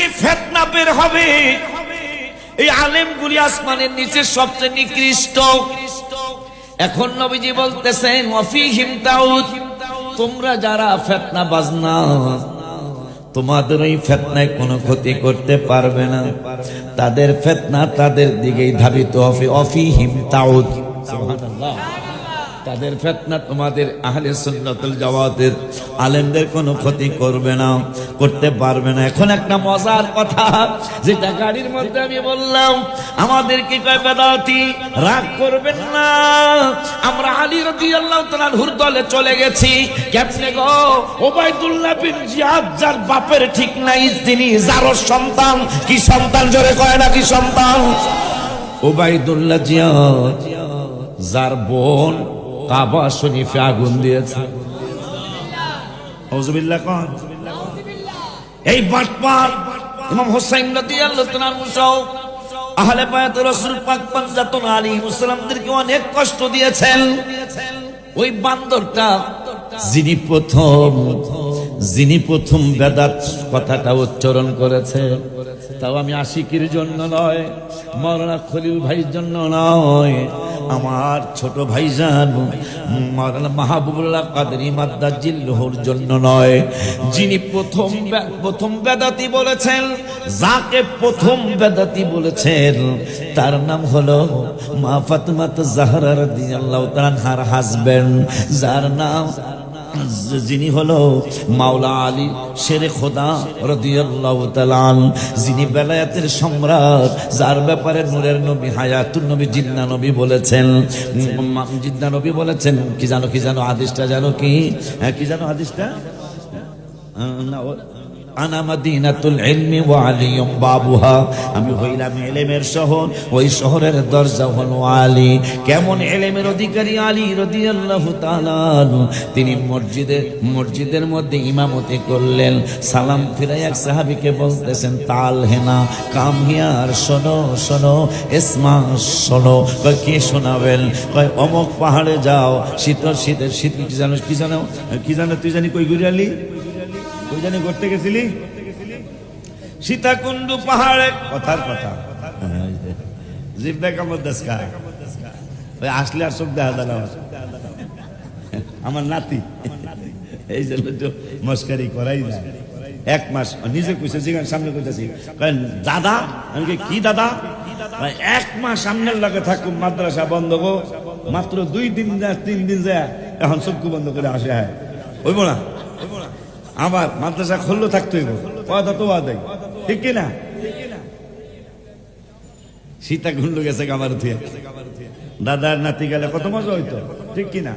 থেকে ফেতনা বের হবে। এই আলেমগুলি আসমানের নিচে সবচেয়ে নিকৃষ্ট। এখন নবীজি বলতেছেন অফিহিম তাউদ তোমরা যারা ফেতনা বাজনা তোমাদের ওই ফেতনায় কোনো ক্ষতি করতে পারবে না। তাদের ফেতনা তাদের দিকেই ধাবিত অফি অফিহিম তাউদ সুবহানাল্লাহ। তাদের ফেতনা তোমাদের আহলে সুন্নতুল জাওয়াতের আলেমদের কোনো ক্ষতি করবে না, করতে পারবে না। এখন একটা মজার কথা, যেটা গাড়ির মধ্যে আমি বললাম আমাদেরকে কয় বেদাতি, রাগ করবেন না। আমরা আলী রাদিয়াল্লাহু তাআলার হুর দলে চলে গেছি। কেমনে গো? ওবাইদুল্লাহ বিন জিয়াদ, যার বাপের ঠিক নাই, তিনি যারও সন্তান। কি সন্তান জোরে কয় না, কি সন্তান? ওবাইদুল্লাহ জিয়াদ, যার বোন কাবা শরীফে আগুন দিয়েছে। এই বাটপার ইমাম হোসেন রাদিয়াল্লাহু তাআলা মুসাও আহলে বায়াত রাসূল পাক পাঞ্জাতুন আলাইহিস সালামদেরকে অনেক কষ্ট দিয়েছেন। ওই বান্দরটা যিনি প্রথম যিনি প্রথম বেদাত কথাটা উচ্চারণ করেছে তাও আমি আশিকির জন্য নয় মৌলানা খলিল ভাইয়ের জন্য নয়। আমার ছোট ভাইজান মৌলানা মাহবুবুল্লাহ কাদরি মাদ্দাজিল্লুহুর জন্য নয়। যিনি প্রথম প্রথম বেদাতি বলেছেন, যাকে প্রথম বেদাতি বলেছেন, তার নাম হলো মা ফাতেমাত জাহরা রাদিয়াল্লাহু তাআলার হাজবেন্ড, যার নাম যিনি হলো মাওলা আলী শেরে খোদা রদিয়াল্লাহু তাআলা যিনি বেলায়েতের সম্রাট যার ব্যাপারে নূরের নবী হায়াতুন নবী জিন্না নবী বলেছেন। জিন্না নবী বলেছেন কি জানো কি জানো আদেশটা জানো কি? হ্যাঁ কি জানো আদেশটা না, আনা মাদিনাতুল ইলমি ওয়া আলিয়ুম বাবুহা। আমি হইলাম এলেমের শহর, ওই শহরের দরজা হলো আলী। কেমন এলেমের অধিকারী আলী রাদিয়াল্লাহু তাআলা তিনি মসজিদে, মসজিদের মধ্যে ইমামতি করলেন। সালাম ফিরাই এক সাহাবীকে বলতেছেন, তাল হেনা, কাম হিয়ার, শোনো শোনো এসমা শোনো। কয়, কে শোনাবেন? কয়, অমক পাহাড়ে যাও শীত শীতের শীত কি জানো কি জানো? কি জানো তুই জানি কই গুরিয়ালি ওই জানি করতে গেছিলি? সীতাকুণ্ডু পাহাড়ে। কথার কথা। জিভ দেখা মধ্যস্কা ওই আসলে আর চোখ দেখা দাঁড়া আমার। নাতি। এই জন্য মস্কারি করাই যায়। এক মাস নিজে কইছে যেখানে সামনে কইতেছি। দাদা? আমি কি দাদা? এক মাস সামনের লাগে থাকুক, মাদ্রাসা বন্ধ গো। মাত্র দুই দিন যা তিন দিন যায়, এখন চক্ষু বন্ধ করে আসে হ্যাঁ। হইব না? আবার মাদ্রাসা খুললো থাকতে হইব। কথা তো ওয়াদাই। ঠিক কিনা সীতা গুন্ডু গেছে কামার থিয়া দাদার নাতি গেলে কত মজা হইতো। ঠিক কিনা